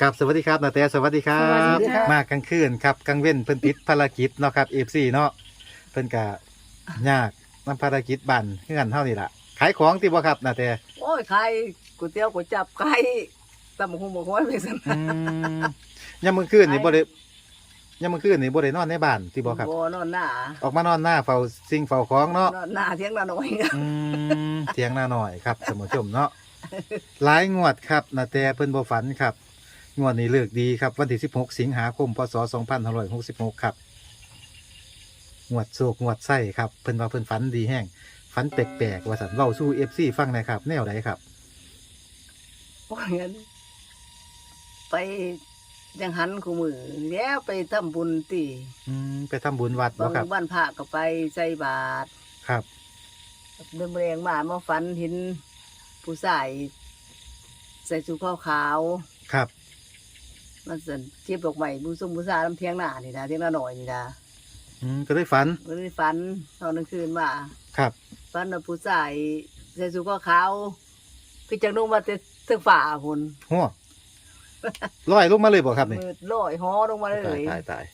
ครับสวัสดีครับนาแต่สวัสดีครัสวับ สดีครับ มากลางคืนครับกลางเว้นเพิ่นติดภารกิจเนาะครับ FC เนาะเพิ่นก็ยากนำภารกิจบันเฮือนเท่านี้ล่ะขายของติบ่ครับนาแต่โอ้ยใครก๋วยเตี๋ยวก๋วยจับใครตำบักหุ่งบักห้อยไปสั่นอืมยามมื้อคืนนี่บ่ได้ยามมื้อคืนนี่บ่ได้นอนในบ้านติบ่ครับ บ่นอนหน้าออกมานอนหน้าเฝ้าสิ่งเฝ้าของเนาะนอนหน้าเที่ยงหน้าหน่อยอืมเถียงหน้าหน่อยครับท่านผู้ชมเนาะหลายงวดครับนาแต่เพิ่นบ่ฝันครับ งวดนี้เลิกดีครับวันที่ 16 สิงหาคม พศ 2566 ครับ งวดโศกงวดไส้ครับ เพิ่นว่าเพิ่นฝันดีแห้งฝันแปลกๆว่าสันเว้าสู้ FC ฟังหนะครับ แนวใดครับเพราะงั้นไปยังหันคู่มือแล้วไปทำบุญติอืมไปทำบุญวัดบาบ่งครับ บ้านพระก็ไปใส่บาตรครับ เดินแรงมามาฝันเห็นผู้ชายใส่ชุดขาวครับๆ มันสั่นเทียบดอกไม้บูซุ่มบูซาลำเทียงหน้านี่นะเทียงหน้าหน่อยนี่นะอืมก็ได้ฝันก็เลยฝันตอนกลางคืนว่าครับ ฝันว่าผู้ชายใส่ชุดขาวๆพี่จังนุ่งมาแต่เสื้อฝ่าพุ่นหัวลอยลงมาเลยบ่ครับนี่มืดลอยหอลงมาเลตายยตายตาย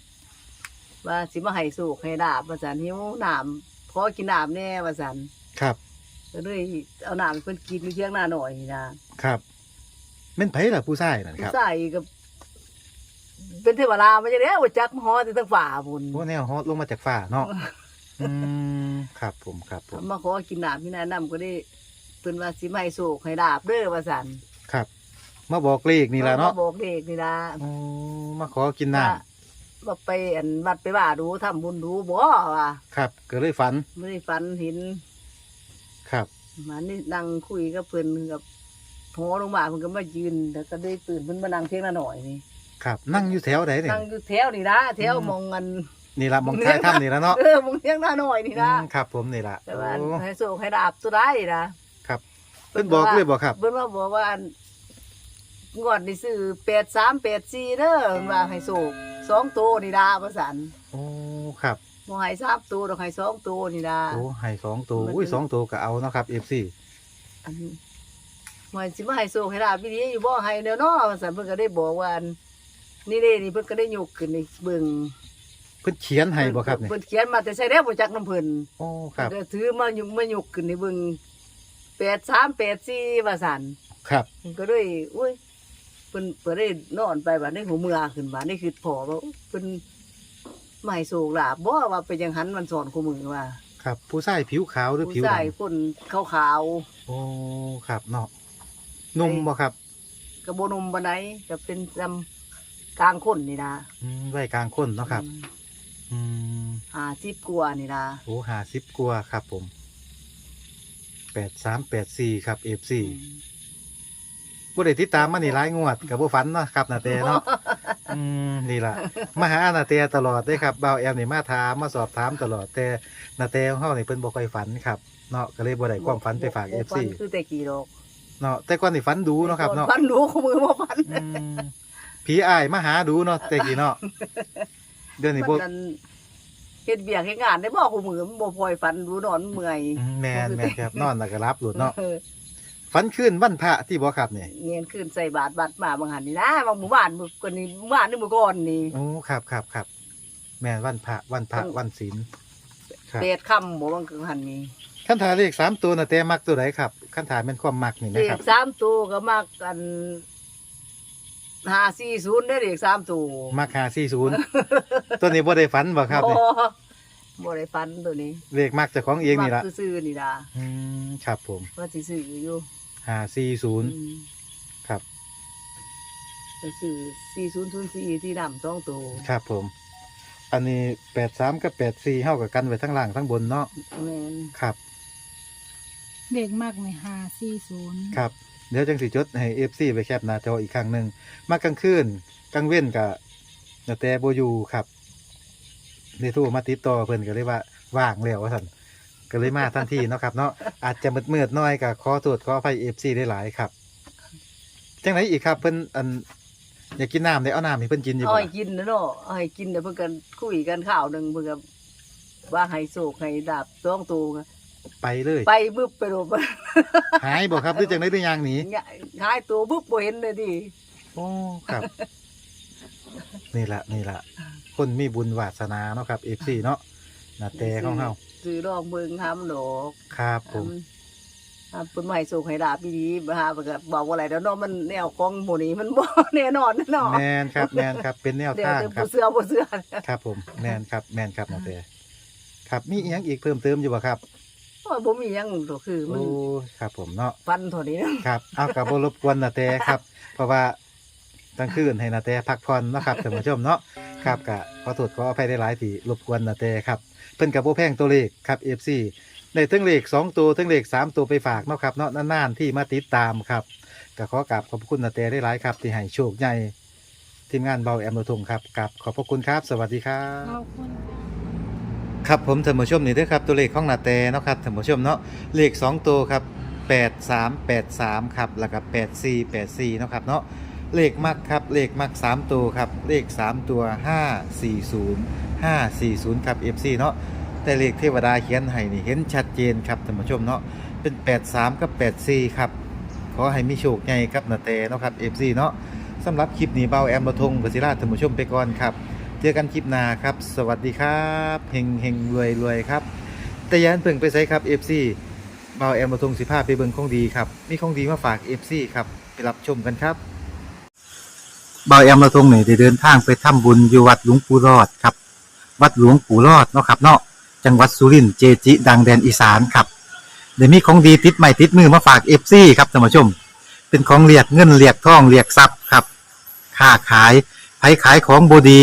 ว่าสิมาให้สูกให้ดาบว่าสันหิวน้ำพอกินน้ำแน่ว่าสันครับก็เลยเอาน้ำให้เพิ่นกินอยู่เที่ยงหน้าหน่อยนี่นะครับแม่นไผล่ะผู้ชายนั่นคผู้รับชายก็ เป็นเทวดามาจะได้ว่าจักหอแต่ทั้งฝ่าพุ่นโอ้แนวฮอตลงมาจากฟ้าเนาะอืมครับผมครับผมมาขอกินน้ำพี่นายน้ำก็ได้เพิ่นว่าสิมาให้สูกให้ดาบเด้อว่าสันครับ มาบอกเลขนี่ล่ะเนาะมบอกเด็กนี่นะอ๋อมาขอกินน้ว่าว่าไปอันวัดไปว่าดูทำบุญดูบ่ว่าำครับก็เลยฝันไม่ได้ฝันเห็น ครับมันนี่นั่งคุยกับเพิ่นกับหอลงมาเพิ่นก็มายืนแล้วก็ได้ตื่นเพิ่นมานั่งเที่ยงละหน่อยนี่ ครับนั่งอยู่แถวไหนเนี่ยนั่งอยู่แถวนี่นะแถวอืมมองกันนี่ละมองท้ายถ้ำนี่ละเนาะเออมองเที่ยงละหน่อยนี่นะอืมครับ ผมนี่ละแต่ว่าโอ้ให้โศกให้ดาบสุดได้นะครับเพิ่นบอกเลยบอกครับเพิ่นว่าบอกว่าอันงวดนี่ซื้อ83 84เด้อเพิ่นว่าให้โศกสองตัวนี่ดาว่าซั่นโอ้ครับบ่ให้สามตัวดอกให้สองตัวนี่ดาโอ้ให้สองตัวมันอุ้ยเป็นสองตัวก็เอาเนาะครับเอฟซีอันมันสิมาให้โศกให้ดาบพี่นี้อยู่บ่ให้เด้อเนาะว่าซั่นเพิ่นก็ได้บอกว่าอั นนี่เด้นี่เพิ่นก็ได้ยกขึ้นในเบิ่งเพิ่นเขียนให้บ่ครับเนี่ยเพิ่นเขียนมาแต่ใส่แล้วบ่จักน้ำเพิ่นโอ้ครับ ก็ถือมายุกมายุกขึ้นในเบิ่ง83 84ว่าซั่นครับเพิ่นก็เลยอุ้ยเพิ่นเพิ่นได้นอนไปบัดนี้หูเมื่อขึ้นบัดนี้คือพอว่าเพิ่นไม่ให้โศกลาบบ่ว่าเป็นจังหันมันสอนคู่มือว่าครับ ผู้ชายผิวขาวหรือผิวผู้ดชายคนขาวำโอ้ครับเนาะนุ่มบ่ครับๆกระโบนมบันไดก็เป็นลำ กลางคนนี่นะอืมไว้กลางคนเนาะครับ อืมหาสิบกว่านี่นะโอ้หาสิบกว่าครับผมแปดสามแปดสี่ครับเอฟซีบ่ได้ติดตามมานี่หลายงวดกับบ่ฝันเนาะครับนาเตเนาะอืมนี่ล่ะมาหานาเตตลอดเด้ครับบ่าวแอมนี่มาถามมาสอบถามตลอดแต่นาเตของเฮานี่เพิ่นบ่ค่อยฝันครับเนาะก็เลยบ่ได้ความฝันไปฝากบ่ FC ฝันคือแต่กี่ดอกเนาะแต่ก่อนนี่ฝันดูเนาะครับเนาะฝันดูคู่มือบ่ฝันอืม ผีอ้ายมาหาดูเนาะแต่กี้เนาะเดี๋ยวนี้บ่ มันนั่นเฮ็ดเบียกเฮ็ดงานได้บ่คู่มือมันบ่พลอยฝันดูนอนเมื่อยอืมแม่นแม่นครับนอนแล้วก็รับหลุดเนาะออฝันคืนวันพระที่บ่ครับนี่เงียนขึ้นใส่บาทบาทมาบางหันนี่นะบางหมู่บ้านมื้อก่อนนี่หมู่บ้านนี่มื้อก่อนนี่โอ้ครับครับครับแม่นวันพระวันพระต้องวันศีลครับเปดค่ำบ่บางคือหันนี่คันถ่ายเลขสามตัวนาเตมักตัวไหนครับคันถ่ายเป็นความมักนี่ไหมเลครัขบสามตัวก็มักกัน 540ได้อเลขสามตัวมักหาสี่ศูนย์ตัวนี้บ่ได้ฝันบ่ครับบ่นี่บ่ได้ฟันตัวนี้เลขมักเจะของเองนี่ละมักซื่อๆนี่ล่ะอืมครับผมว่าสิซื้ออยู่หาสี่ศูนย์อืมครับไปซื้อ4004ที่นำสองตัวครับผม อันนี้แปดสามกับแปดสี่เท่ากับกันไว้ทั้งล่างทั้งบนเนาะแม่นครับ เด็กมากในห้าสี่ศูนย์ครับ เดี๋ยวจังสิจดให้เอฟซีไปแคปหน้าจออีกครั้งหนึ่งมากลางคืนกลางเว้นกับนาแต่โบอยูครับได้โทูมาติดต่อเพิ่นก็เลยว่าว่างแล้วว่าสันก็เลยมาทันทีเนาะครับเนาะอาจจะมืดมืดๆหน้อยกับขอตรวจขอไฟเอฟซีได้หลายครับจังไหนอีกครับเพิ่นอันอยากกินน้ำได้เอาน้ำให้เพิ่นกินอยู่อาบ่ให้ล่ะกินนะเนาะอาให้กินเดี๋ยวเพิ่นกันคุยกันข่าวหนึ่งเพิ่นก็ว่าให้โศกให้ดาบสองตัว ไปเลยไปบึบไปโดดหายบ่ครับหรือจังได๋หรือยังหนีหายตัวบึบบ่เห็นเลยดิโอ้ครับ นี่ละนี่ละคนมีบุญวาสนาเนาะครับ FC เนาะนาแต่ของเฮาซื้อดอกเบิ่งหามดอกครับผมหามเพิ่นมาให้ส่งให้ดาบดีๆบ่หาเพิ่นก็บอกว่าอะไรแล้วเนาะมันแนวของหมู่นี้มันบ่แน่นอนเนาะแมนครับแมนครับเป็นแนวเดี๋ยวทางจะครับบ่เชื่อบ่เชื่อครับผมแมนครับแมนครับนาแต่ครับมีอีกอย่างอีกเพิ่มเติมอยู่บ่ครับ โอ้ยบ่มีหยังดอกคือมันโอ้ครับผมเนาะฟันเท่านี้นะ ครับ เอากับบรบกวนนาแต่ครับ เพราะว่าตั้งคืนให้นาแต่พักผ่อนเนาะครับท่านผู้ชมเนาะครับกะขอโทษขออภัยได้หลายที่รบกวนนาแต่ครับเพิ่นกับโบแพงตัวเลขครับ FC ในทั้งเลข2ตัวทั้งเลข3ตัวไปฝากเนาะครับเนาะนานๆที่มาติดตามครับก็ขอกราบขอบพระคุณนาแต่ได้หลายครับ ที่ให้โชคใหญ่ทีมงานเบาแอมโรทงครับกับขอบพระคุณครับ สวัสดีครับ ขอบคุณค ครับผมท่านผู้ชมนี่ด้อครับตัวเลขของนาแตเนาะครับท่านผู้ชมเนาะเลข 2 ตัวครับ 8383 ครับแล้วก็8484 เนาะครับเนาะเลขมักครับเลขมัก 3 ตัวครับเลข 3 ตัว 540 540 ครับ FC เนาะแต่เลขเทวดาเขียนให้นี่เห็นชัดเจนครับท่านผู้ชมเนาะเป็น 83 กับ 84 ครับ ขอให้มีโชคใหญ่ครับนาแตเนาะครับ FC เนาะสำหรับคลิปนี้เบาแอมบะทงกศิราท่านผู้ชมไปก่อนครับ เจอกันคลิปหน้าครับ สวัสดีครับเฮงเฮงรวยรวยครับ แต่ยันเพิ่งไปใช้ครับ FC เบาแอมมาทงสิภาพไปเบิ่งของดีครับมีของดีมาฝาก FC ครับไปรับชมกันครับเบาแอมมาทงเนี่ได้เดินทางไปทำบุญอยู่วัดหลวงปู่รอดครับ วัดหลวงปู่รอดเนาะครับเนาะจังหวัดสุรินทร์เจจิ ดังแดนอีสานครับเดี๋ยวมีของดีติดใหม่ติดมือมาฝาก FC ครับท่านผู้ชม เป็นของเรียกเงินเรียกทองเรียกทรัพย์ครับค้าขายไผขายของบดี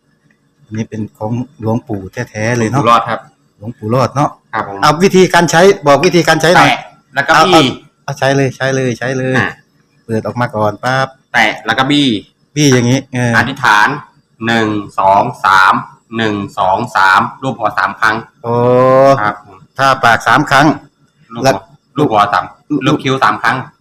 นนี้เป็นของหลวงปู่แท้ๆเลยอเนาะยู่รอดครับ หลวงปู่รอดเนาะ ครับผมเอาวิธีการใช้บอกวิธีการใช้หน่อย แตะแล้วก็เอาบี้ เอาใช้เลยใช้เลยใช้เลย อะ เปิดออกมาก่อนปั๊บแตะแล้วก็บี้พี่อย่างนี้เอออธิษฐานหนึ่งสองสามหนึ่งสองสามรูปหัวสามครั้งโอ้ครับผมถ้าปากสามครั้งลูกแล้หัววลูกหัวสามลูกคิ้วสามครั้ง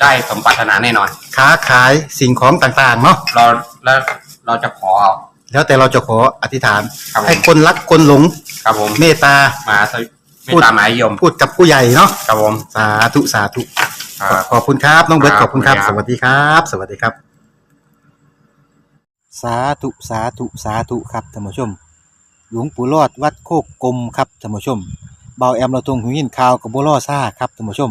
ได้สมปรารถนาแน่นอน ค้าขายสิ่งของต่างๆเนาะเราแล้วเราจะขอเอา แล้วแต่เราจะขออธิษฐาน ครับผม ให้คนรักคนหลงครับผมเมตตา มาสวิไม่ตามหมายยมพูดกับผู้ใหญ่เนาะครับผมสาธุสาธุ ครับ ขอบคุณครับน้องเบิร์ตคขรับอบคุณครับขอบสคุณครับวัสดีครับ สวัสดีครับ สาธุสาธุสาธุครับท่านผู้ชม หลวงปู่รอดวัดโคกกลมครับท่านผู้ชมเบาแอมเราตรงหูยินข่าวกับบัวล่อซ่าครับท่านผู้ชม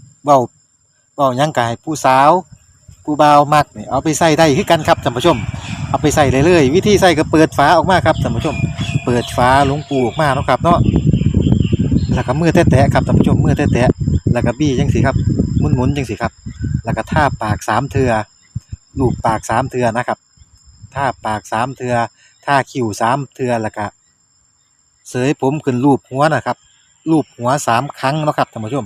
เว้าเว้ายังก็ให้ผู้สาว ผู้เบามักนี่เอาไปใส่ได้คือกันครับท่านผู้ชม เอาไปใส่เลยเลยวิธีใส่ก็เปิดฝาออกมาครับท่านผู้ชม เปิดฝาหลวงปูออกมาเนาะครับเนาะแล้วก็มือแตะๆครับท่านผู้ชมมือแตะๆแล้วก็บี้จังสิครับหมุนๆจังสิครับ แล้วก็ท่าปากสามเทือลูบปากสามเทือนะครับท่าปากสามเทือท่าคิ้วสามเทือแล้วก็เสยผมขึ้นรูปหัวนะครับรูปหัวสามครั้งนะครับท่านผู้ชม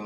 คุณ